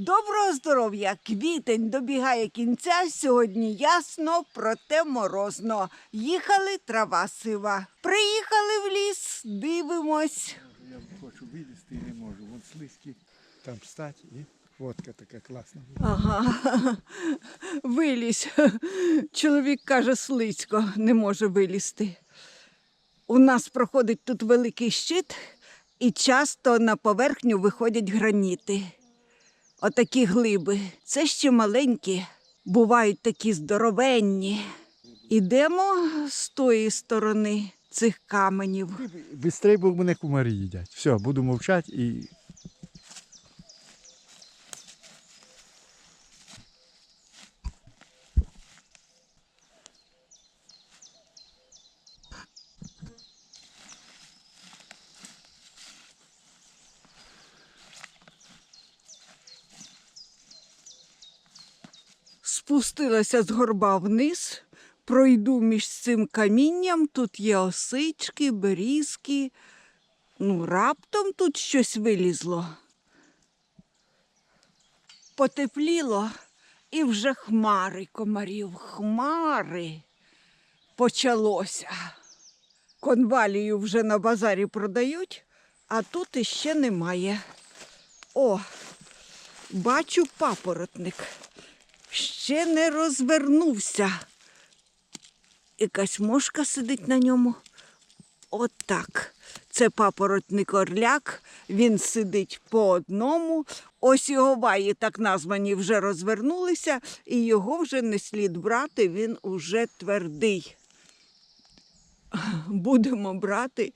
Доброго здоров'я! Квітень добігає кінця. Сьогодні ясно, проте морозно. Їхали трава сива. Приїхали в ліс, дивимось. Я хочу вилізти і не можу. Вон слизькі, там стать і водка така класна. Ага, вилізь. Чоловік каже, слизько, не може вилізти. У нас проходить тут великий щит, і часто на поверхню виходять граніти. Отакі глиби. Це ще маленькі, бувають такі здоровенні. Ідемо з тої сторони цих каменів. Бистрей, бо мене кумарі їдять. Все, буду мовчати і. Спустилася з горба вниз, пройду між цим камінням. Тут є осички, берізки. Ну, раптом тут щось вилізло. Потепліло і вже хмари комарів, хмари. Почалося. Конвалію вже на базарі продають, а тут іще немає. О, бачу папоротник ще не розвернувся. Якась мошка сидить на ньому. Отак. Це папоротник орляк, він сидить по одному. Ось його ваї, так названі, вже розвернулися, і його вже не слід брати, він уже твердий. Будемо брати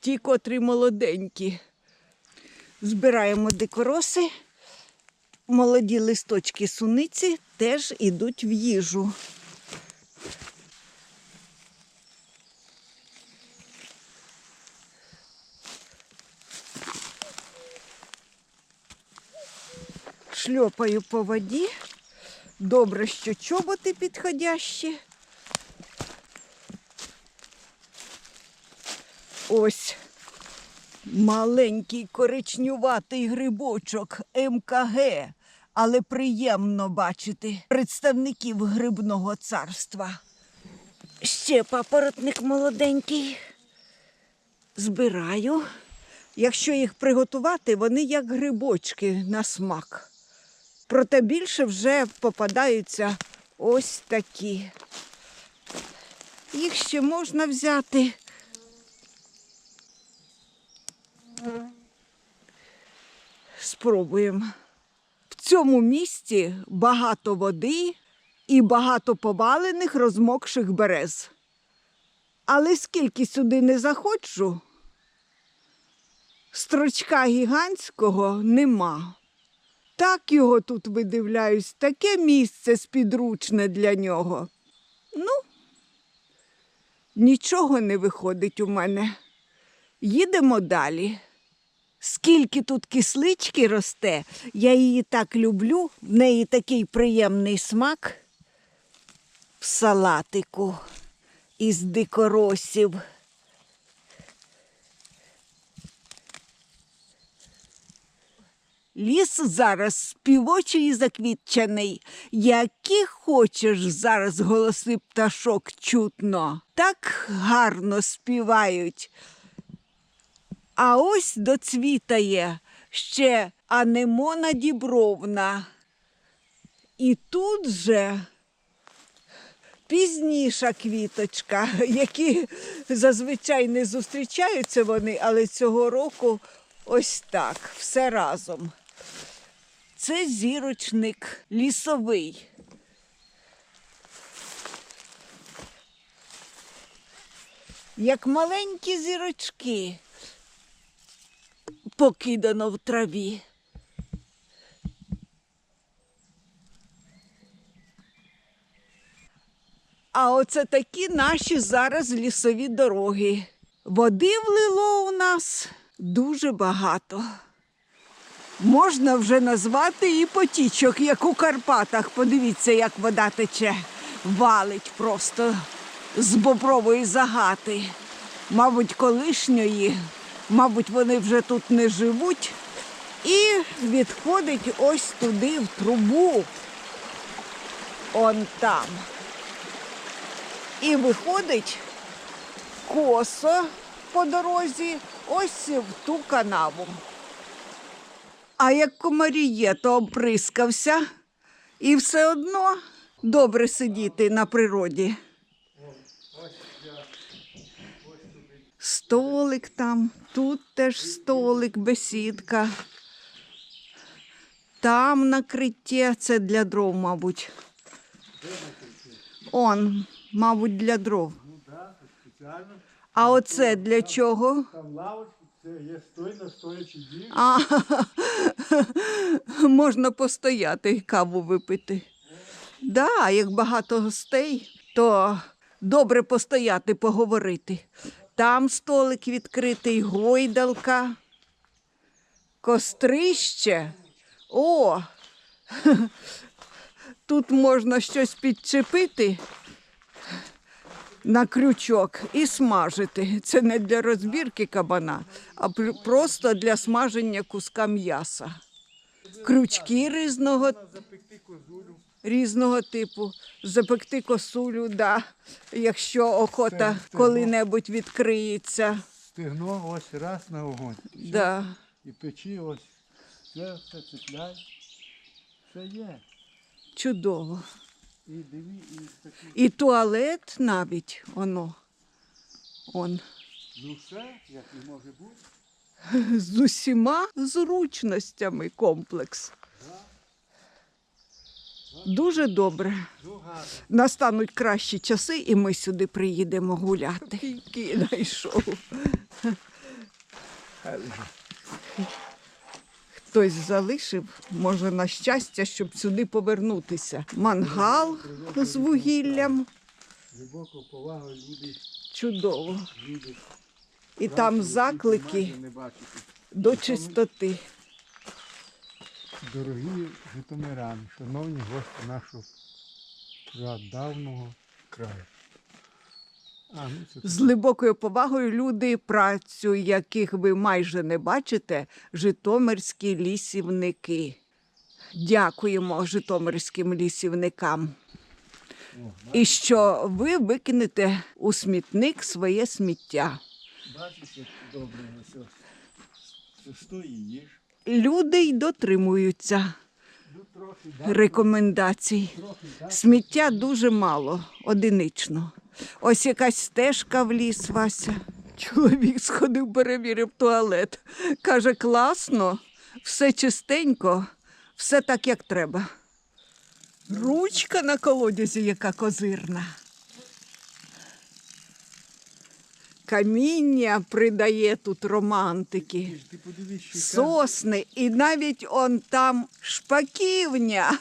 ті, котрі молоденькі. Збираємо дикороси молоді листочки суниці теж ідуть в їжу. Шльопаю по воді. Добре, що чоботи підходящі. Ось Маленький коричнюватий грибочок МКГ, але приємно бачити представників грибного царства. Ще папоротник молоденький. Збираю. Якщо їх приготувати, вони як грибочки на смак. Проте більше вже попадаються ось такі. Їх ще можна взяти. Спробуємо. Цьому місці багато води і багато повалених розмокших берез. Але скільки сюди не заходжу, строчка гігантського нема. Так його тут видивляюсь, таке місце спідручне для нього. Ну, нічого не виходить у мене. Їдемо далі. Скільки тут кислички росте, я її так люблю, в неї такий приємний смак в салатику із дикоросів. Ліс зараз співочий і заквітчаний. Які хочеш зараз голоси пташок чутно. Так гарно співають. А ось доцвітає ще анемона дібровна. І тут же пізніша квіточка, які зазвичай не зустрічаються вони, але цього року ось так, все разом. Це зірочник лісовий. Як маленькі зірочки покидано в траві. А оце такі наші зараз лісові дороги. Води влило у нас дуже багато. Можна вже назвати і потічок, як у Карпатах. Подивіться, як вода тече, валить просто з бобрової загати. Мабуть, колишньої Мабуть, вони вже тут не живуть, і відходить ось туди в трубу. Он там. І виходить косо по дорозі ось в ту канаву. А як комарі є, то обприскався, і все одно добре сидіти на природі. Столик там, тут теж столик, бесідка. Там накриття, це для дров, мабуть. Он, мабуть, для дров. Ну. А оце для чого? Там лавочки, це є стойно стоячий дім. А, можна постояти і каву випити. Да, як багато гостей, то добре постояти, поговорити. Там столик відкритий, гойдалка, кострище. О, тут можна щось підчепити на крючок і смажити. Це не для розбірки кабана, а просто для смаження куска м'яса. Крючки різного. Різного типу, запекти косулю, да, якщо охота Це- коли-небудь відкриється. Стегно ось раз на огонь. Да. І печі ось. Це все цепляй. Все є. Чудово. І диві, і такі. І туалет навіть воно. Он. Ну все, як і може бути. З усіма зручностями комплекс. Дуже добре. Ну. Настануть кращі часи, і ми сюди приїдемо гуляти. Який знайшов. Хтось залишив, може, на щастя, щоб сюди повернутися. Мангал з вугіллям. Чудово. І там заклики до чистоти. Дорогі житомиряни, шановні гості нашого прадавнього краю. А, ну це З глибокою повагою люди, працю яких ви майже не бачите, житомирські лісівники. Дякуємо житомирським лісівникам. І що ви викинете у смітник своє сміття. бачиш, як добре ось. Сто і їж. Люди й дотримуються рекомендацій. Сміття дуже мало, одинично. Ось якась стежка в ліс, Вася. Чоловік сходив, перевірив туалет. Каже, класно, все чистенько, все так, як треба. Ручка на колодязі, яка козирна. Каміння придає тут романтики. Сосни і навіть он там шпаківня.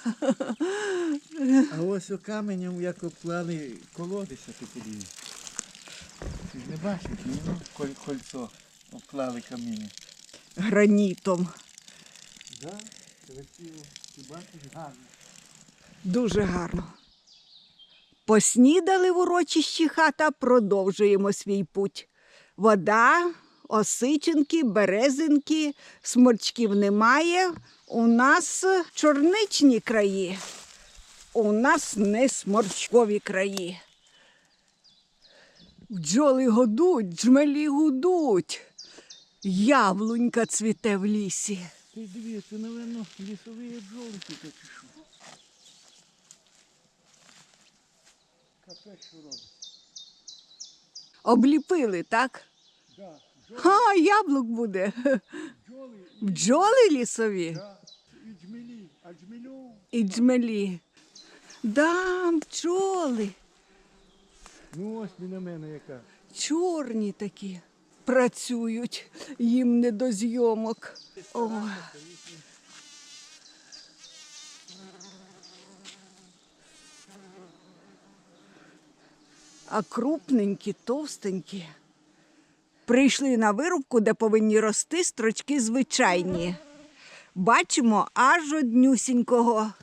А ось о каменем, як обклали колодися, подивись. Ти ж не бачиш, ні? ну, коль- кольцо обклали каміння. Гранітом. Да? Красиво. Ти бачиш, гарно. Дуже гарно. Поснідали в урочищі хата, продовжуємо свій путь. Вода, осичинки, березинки, сморчків немає. У нас чорничні краї. У нас не сморчкові краї. Бджоли годуть, джмелі гудуть. Яблунька цвіте в лісі. Ти дивись, це, напевно, лісові бджоли тут чи що. Капець, що робить. Обліпили, так? Да, бджоли, Ха, яблук буде. бджоли Бджоли лісові да, і джмелі, а джмелю. і джмелі. Да, бджоли. Ну ось біля мене яка. Чорні такі. Працюють, їм не до зйомок. О. А крупненькі, товстенькі. Прийшли на вирубку, де повинні рости строчки звичайні. Бачимо аж однюсінького.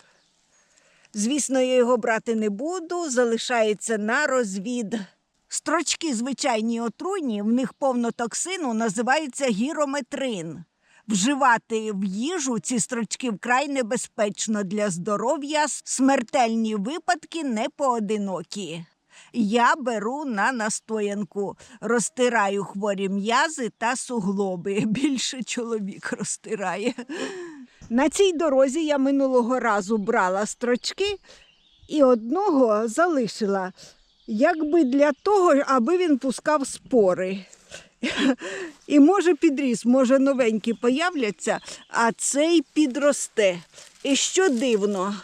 Звісно, я його брати не буду, залишається на розвід. Строчки звичайні отруйні, в них повно токсину, називається гірометрин. Вживати в їжу ці строчки вкрай небезпечно для здоров'я, смертельні випадки не поодинокі. Я беру на настоянку, розтираю хворі м'язи та суглоби. Більше чоловік розтирає. На цій дорозі я минулого разу брала строчки і одного залишила, якби для того, аби він пускав спори. І може підріс, може новенькі появляться, а цей підросте. І що дивно,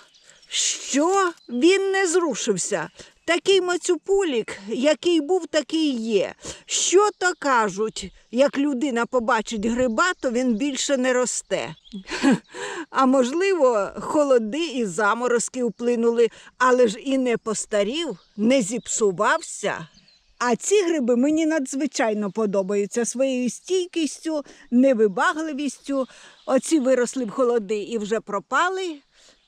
що він не зрушився. Такий мацюпулік, який був, такий є. Що то кажуть, як людина побачить гриба, то він більше не росте. А можливо, холоди і заморозки вплинули, але ж і не постарів, не зіпсувався. А ці гриби мені надзвичайно подобаються своєю стійкістю, невибагливістю. Оці виросли в холоди і вже пропали.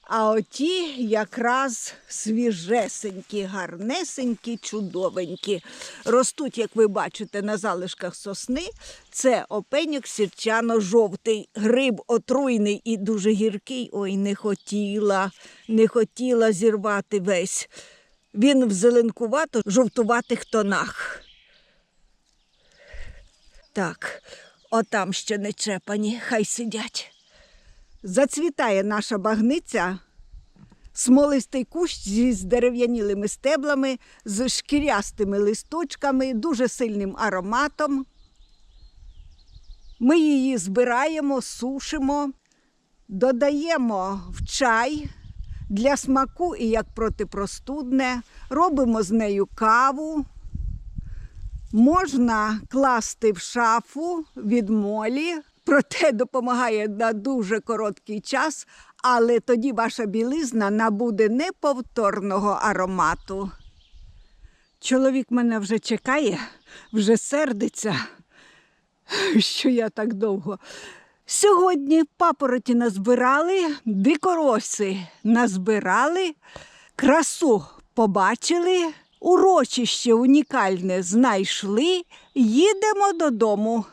А оті якраз свіжесенькі, гарнесенькі, чудовенькі. Ростуть, як ви бачите, на залишках сосни. Це опеньок сірчано-жовтий, гриб отруйний і дуже гіркий. Ой, не хотіла, не хотіла зірвати весь. Він в зеленкувато-жовтуватих тонах. Так, отам ще не чепані, хай сидять. Зацвітає наша багниця, смолистий кущ зі здерев'янілими стеблами, з шкірястими листочками, дуже сильним ароматом. Ми її збираємо, сушимо, додаємо в чай для смаку і як протипростудне, робимо з нею каву. Можна класти в шафу від молі, проте допомагає на дуже короткий час, але тоді ваша білизна набуде неповторного аромату. Чоловік мене вже чекає, вже сердиться, що я так довго. Сьогодні папороті назбирали, дикороси назбирали, красу побачили, урочище унікальне знайшли, їдемо додому.